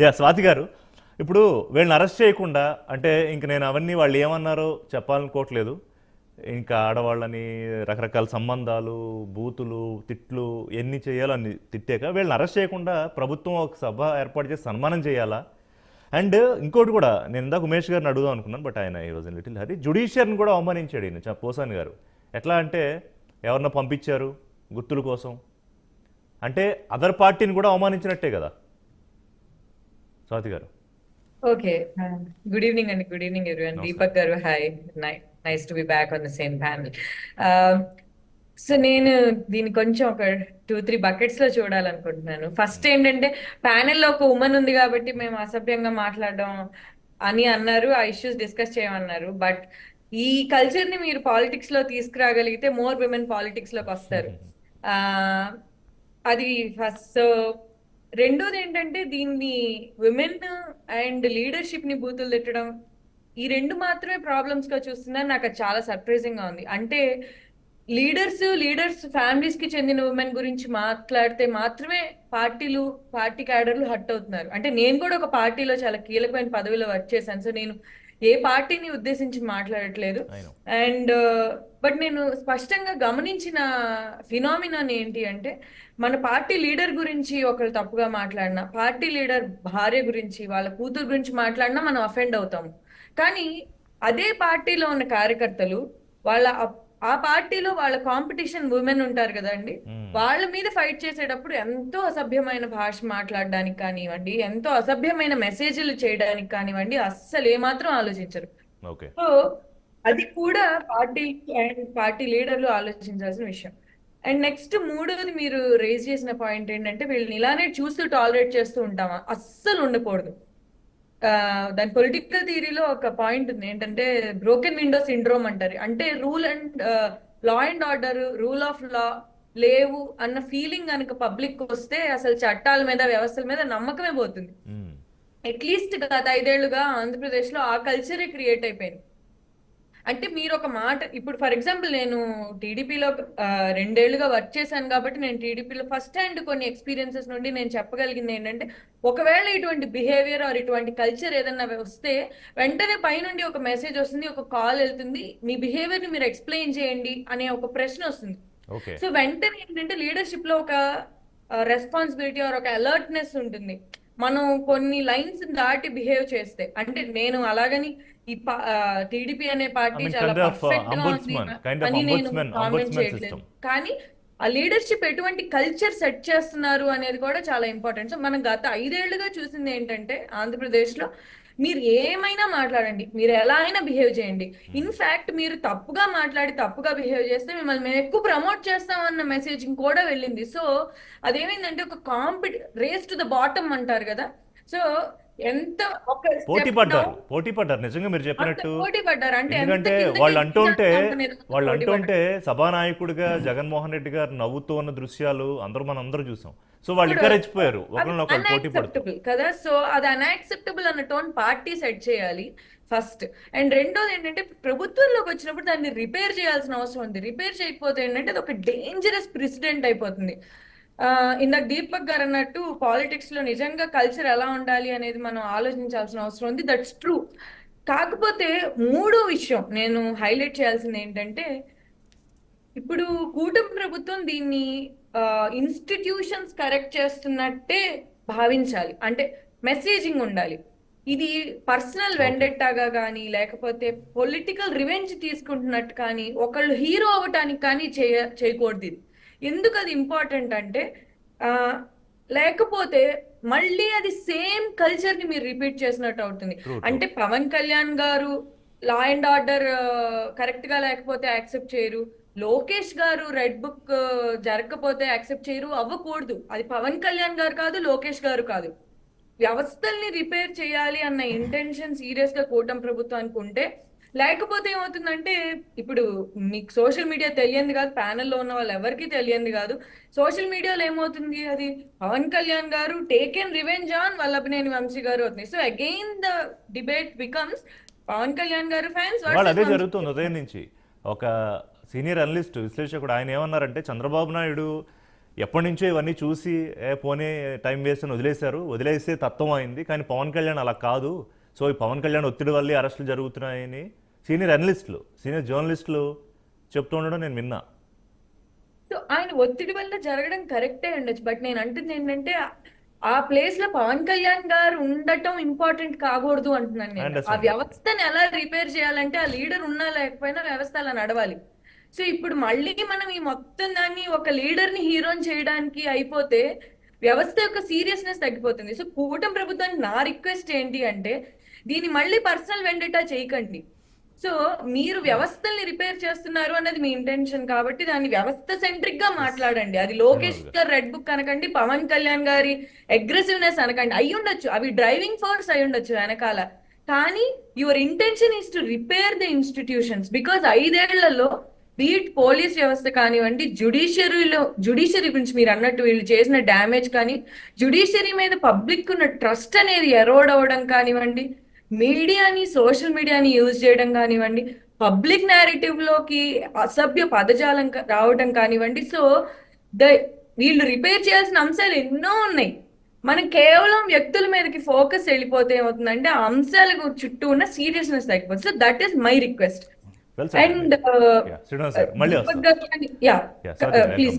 Yeah Swathi గారు ఇప్పుడు వీళ్ళని అరెస్ట్ చేయకుండా అంటే ఇంక నేను అవన్నీ వాళ్ళు ఏమన్నారో చెప్పాలనుకోవట్లేదు ఇంకా ఆడవాళ్ళని రకరకాల సంబంధాలు బూతులు తిట్లు ఎన్ని చేయాలో అన్ని తిట్టాక వీళ్ళని అరెస్ట్ చేయకుండా ప్రభుత్వం ఒక సభ ఏర్పాటు చేసి సన్మానం చేయాలా? అండ్ ఇంకోటి కూడా నేను ఇందాక ఉమేష్ గారిని అడుగుదాం అనుకున్నాను బట్ ఆయన ఈరోజు లిటిల్ హరి జుడిషియర్ని కూడా అవమానించాడు ఈయన చ- పోసాని గారు. ఎట్లా అంటే ఎవరినో పంపించారు గుర్తుల కోసం. అంటే అదర్ పార్టీని కూడా అవమానించినట్టే కదా. స్వాతి గారు. ఓకే గుడ్ ఈవినింగ్ అండి గుడ్ ఈవినింగ్ ఎవ్రీవన్ దీపక్ గారు hi nice to be back on the same panel so నేను దీన్ని కొంచెం ఒక టూ త్రీ బకెట్స్లో చూడాలనుకుంటున్నాను. ఫస్ట్ ఏంటంటే panel లో ఒక ఉమెన్ ఉంది కాబట్టి మేము అసభ్యంగా మాట్లాడడం అని అన్నారు ఆ ఇష్యూస్ డిస్కస్ చేయమన్నారు. బట్ ఈ కల్చర్ని మీరు పాలిటిక్స్లో తీసుకురాగలిగితే మోర్ విమెన్ పాలిటిక్స్లోకి వస్తారు. ఆ, అది ఫస్ట్ రెండోది ఏంటంటే దీన్ని విమెన్ అండ్ లీడర్షిప్ని బూతులు తిట్టడం. ఈ రెండు మాత్రమే ప్రాబ్లమ్స్గా చూస్తున్నారు నాకు అది చాలా సర్ప్రైజింగ్గా ఉంది. అంటే లీడర్స్ లీడర్స్ ఫ్యామిలీస్కి చెందిన ఉమెన్ గురించి మాట్లాడితే మాత్రమే పార్టీలు పార్టీ క్యాడర్లు హట్ అవుతున్నారు. అంటే నేను కూడా ఒక పార్టీలో చాలా కీలకమైన పదవిలో వర్క్ చేశాను. సో నేను ఏ పార్టీని ఉద్దేశించి మాట్లాడట్లేదు. అండ్ బట్ నేను స్పష్టంగా గమనించిన ఫినామినాన్ ఏంటి అంటే మన పార్టీ లీడర్ గురించి ఒకరు తప్పుగా మాట్లాడినా పార్టీ లీడర్ భార్య గురించి వాళ్ళ కూతురు గురించి మాట్లాడినా మనం అఫెండ్ అవుతాము. కానీ అదే పార్టీలో ఉన్న కార్యకర్తలు వాళ్ళ ఆ పార్టీలో వాళ్ళ కాంపిటీషన్ ఉమెన్ ఉంటారు కదండి. వాళ్ళ మీద ఫైట్ చేసేటప్పుడు ఎంతో అసభ్యమైన భాష మాట్లాడడానికి కానివ్వండి ఎంతో అసభ్యమైన మెసేజ్లు చేయడానికి కానివ్వండి అస్సలు ఏమాత్రం ఆలోచించరు. సో అది కూడా పార్టీ అండ్ పార్టీ లీడర్లు ఆలోచించాల్సిన విషయం. అండ్ నెక్స్ట్ మూడోది మీరు రేజ్ చేసిన పాయింట్ ఏంటంటే వీళ్ళని ఇలానే చూస్తూ టాలరేట్ చేస్తూ ఉంటామా అస్సలు ఉండకూడదు. దాని పొలిటికల్ థియరీలో ఒక పాయింట్ ఉంది. ఏంటంటే బ్రోకెన్ విండో సిండ్రోమ్ అంటారు. అంటే rule and law and order rule of law లేవు అన్న ఫీలింగ్ కనుక పబ్లిక్ వస్తే అసలు చట్టాల మీద వ్యవస్థల మీద నమ్మకమే పోతుంది. అట్లీస్ట్ గత ఐదేళ్ళుగా ఆంధ్రప్రదేశ్లో ఆ కల్చరే క్రియేట్ అయిపోయింది. అంటే మీరు ఒక మాట ఇప్పుడు ఫర్ ఎగ్జాంపుల్ నేను టీడీపీలో రెండేళ్ళుగా వర్క్ చేశాను కాబట్టి నేను టీడీపీలో ఫస్ట్ హ్యాండ్ కొన్ని ఎక్స్పీరియన్సెస్ నుండి నేను చెప్పగలిగింది ఏంటంటే ఒకవేళ ఇటువంటి బిహేవియర్ ఆర్ ఇటువంటి కల్చర్ ఏదన్నా వస్తే వెంటనే పైనుండి ఒక మెసేజ్ వస్తుంది ఒక కాల్ వెళ్తుంది మీ బిహేవియర్ని మీరు ఎక్స్ప్లెయిన్ చేయండి అనే ఒక ప్రశ్న వస్తుంది. సో వెంటనే ఏంటంటే లీడర్షిప్లో ఒక రెస్పాన్సిబిలిటీ ఆర్ ఒక అలర్ట్నెస్ ఉంటుంది. మనం కొన్ని లైన్స్ దాటి బిహేవ్ చేస్తే అంటే నేను అలాగని ఈ టీడీపీ అనే పార్టీ చాలా uh, పర్ఫెక్ట్గా ఉంది అని నేను కామెంట్ చేయట్లేదు. కానీ ఆ లీడర్షిప్ ఎటువంటి కల్చర్ సెట్ చేస్తున్నారు అనేది కూడా చాలా ఇంపార్టెంట్ సో మనం గత ఐదేళ్ళుగా చూసింది ఏంటంటే ఆంధ్రప్రదేశ్లో మీరు ఏమైనా మాట్లాడండి. మీరు ఎలా అయినా బిహేవ్ చేయండి. ఇన్ఫాక్ట్ మీరు తప్పుగా మాట్లాడి తప్పుగా బిహేవ్ చేస్తే మిమ్మల్ని మేము ఎక్కువ ప్రమోట్ చేస్తామన్న మెసేజింగ్ కూడా వెళ్ళింది. సో అదేమైందంటే ఒక competitive race to the bottom అంటారు కదా. సో ఎంత ఒక పోటీ పడ్డారు పోటీ పడ్డారు నిజంగా మీరు చెప్పినట్టు పోటీ పడ్డారు అంటే ఎందుకంటే వాళ్ళు అంటుంటే వాళ్ళు. అంటుంటే సభానాయకుడిగా జగన్మోహన్ రెడ్డి గారు నవ్వుతూ ఉన్న దృశ్యాలు అందరూ మనం అందరూ చూసాం. సో వాళ్ళు ఇప్పుడు encourage పోయారు ఒకరినొకరు పోటీ పడుతూ అన్యాక్సెప్టబుల్ కదా? సో అది అన్యాక్సెప్టబుల్ అన్న టోన్ పార్టీ సెట్ చేయాలి ఫస్ట్ అండ్ రెండోది ఏంటంటే ప్రభుత్వంలోకి వచ్చినప్పుడు దాన్ని రిపేర్ చేయాల్సిన అవసరం ఉంది. రిపేర్ చేయకపోతే ఏంటంటే అది ఒక డేంజరస్ ప్రెసిడెంట్ అయిపోతుంది. ఇందాక దీపక్ గారు అన్నట్టు పాలిటిక్స్లో నిజంగా కల్చర్ ఎలా ఉండాలి అనేది మనం ఆలోచించాల్సిన అవసరం ఉంది. దట్స్ ట్రూ కాకపోతే మూడో విషయం నేను హైలైట్ చేయాల్సింది ఏంటంటే ఇప్పుడు కూటమి ప్రభుత్వం దీన్ని ఇన్స్టిట్యూషన్స్ కరెక్ట్ చేస్తున్నట్టే భావించాలి. అంటే మెసేజింగ్ ఉండాలి. ఇది పర్సనల్ వెండెట్టాగా కానీ లేకపోతే పొలిటికల్ రివెంజ్ తీసుకుంటున్నట్టు కానీ ఒకళ్ళు హీరో అవ్వటానికి కానీ చేయ చేయకూడదు ఇది. ఎందుకు అది ఇంపార్టెంట్ అంటే ఆ, లేకపోతే మళ్ళీ అది సేమ్ కల్చర్ని మీరు రిపీట్ చేసినట్టు అవుతుంది. అంటే పవన్ కళ్యాణ్ గారు లా అండ్ ఆర్డర్ కరెక్ట్గా లేకపోతే యాక్సెప్ట్ చేయరు. లోకేష్ గారు రెడ్ బుక్ జరగకపోతే యాక్సెప్ట్ చేయరు అవ్వకూడదు. అది పవన్ కళ్యాణ్ గారు కాదు లోకేష్ గారు కాదు. వ్యవస్థల్ని రిపేర్ చేయాలి అన్న ఇంటెన్షన్ సీరియస్గా కూటమి ప్రభుత్వానికి ఉంటే లేకపోతే ఏమవుతుందంటే ఇప్పుడు మీకు సోషల్ మీడియా తెలియంది కాదు ప్యానెల్లో ఉన్న వాళ్ళు ఎవరికి తెలియంది కాదు. సోషల్ మీడియాలో ఏమవుతుంది? అది పవన్ కళ్యాణ్ గారు take an revenge on Vallabhaneni Vamsi గారు అవుతుంది. So again the debate becomes Pawan Kalyan గారు ఫ్యాన్స్ అదే జరుగుతుంది ఉదయం నుంచి. ఒక సీనియర్ అనలిస్ట్ విశ్లేషకుడు ఆయన ఏమన్నారంటే చంద్రబాబు నాయుడు ఎప్పటి నుంచో ఇవన్నీ చూసి ఏ పోనీ టైం వేస్ట్ అని వదిలేశారు. వదిలేసే తత్వం అయింది. కానీ పవన్ కళ్యాణ్ అలా కాదు. సో ఈ పవన్ కళ్యాణ్ ఒత్తిడి వల్లే అరెస్టులు జరుగుతున్నాయని సీనియర్ అనలిస్టులు సీనియర్ జర్నలిస్టులు చెప్తూ ఉండడం నేను విన్నా. సో ఆయన ఒత్తిడి వల్ల జరగడం కరెక్టే ఉండొచ్చు. బట్ నేను అంటుంది ఏంటంటే ఆ ప్లేస్లో పవన్ కళ్యాణ్ గారు ఉండటం ఇంపార్టెంట్ కాకూడదు అంటున్నాను నేను. ఆ వ్యవస్థని ఎలా రిపేర్ చేయాలంటే ఆ లీడర్ ఉన్నా లేకపోయినా వ్యవస్థ అలా నడవాలి. సో ఇప్పుడు మళ్ళీ మనం ఈ మొత్తం దాన్ని ఒక లీడర్ని హీరోని చేయడానికి అయిపోతే వ్యవస్థ యొక్క సీరియస్నెస్ తగ్గిపోతుంది. సో కూటమి ప్రభుత్వానికి నా రిక్వెస్ట్ ఏంటి అంటే దీన్ని మళ్ళీ పర్సనల్ వెండేటా చేయకండి. సో మీరు వ్యవస్థల్ని రిపేర్ చేస్తున్నారు అన్నది మీ ఇంటెన్షన్ కాబట్టి దాన్ని వ్యవస్థ సెంట్రిక్గా మాట్లాడండి. అది లోకేష్ గారు రెడ్ బుక్ అనకండి పవన్ కళ్యాణ్ గారి అగ్రెసివ్నెస్ అనకండి. అయి ఉండొచ్చు. అవి డ్రైవింగ్ ఫోర్స్ అయి ఉండొచ్చు వెనకాల. కానీ your intention is to repair the institutions because ఐదేళ్ళలో beat police వ్యవస్థ కానివ్వండి జుడిషియరీలో జుడిషియరీ గురించి మీరు అన్నట్టు వీళ్ళు చేసిన డ్యామేజ్ కానీ జుడిషియరీ మీద పబ్లిక్ ఉన్న ట్రస్ట్ అనేది ఎరోడ్ అవ్వడం కానివ్వండి మీడియాని సోషల్ మీడియాని యూజ్ చేయడం కానివ్వండి పబ్లిక్ నేరేటివ్లోకి అసభ్య పదజాలం రావడం కానివ్వండి సో ద వీళ్ళు రిపేర్ చేయాల్సిన అంశాలు ఎన్నో ఉన్నాయి. మనం కేవలం వ్యక్తుల మీదకి ఫోకస్ వెళ్ళిపోతే ఏమవుతుందంటే ఆ అంశాల చుట్టూ ఉన్న సీరియస్నెస్ తగ్గిపోతుంది. So that is my request. And sorry, please.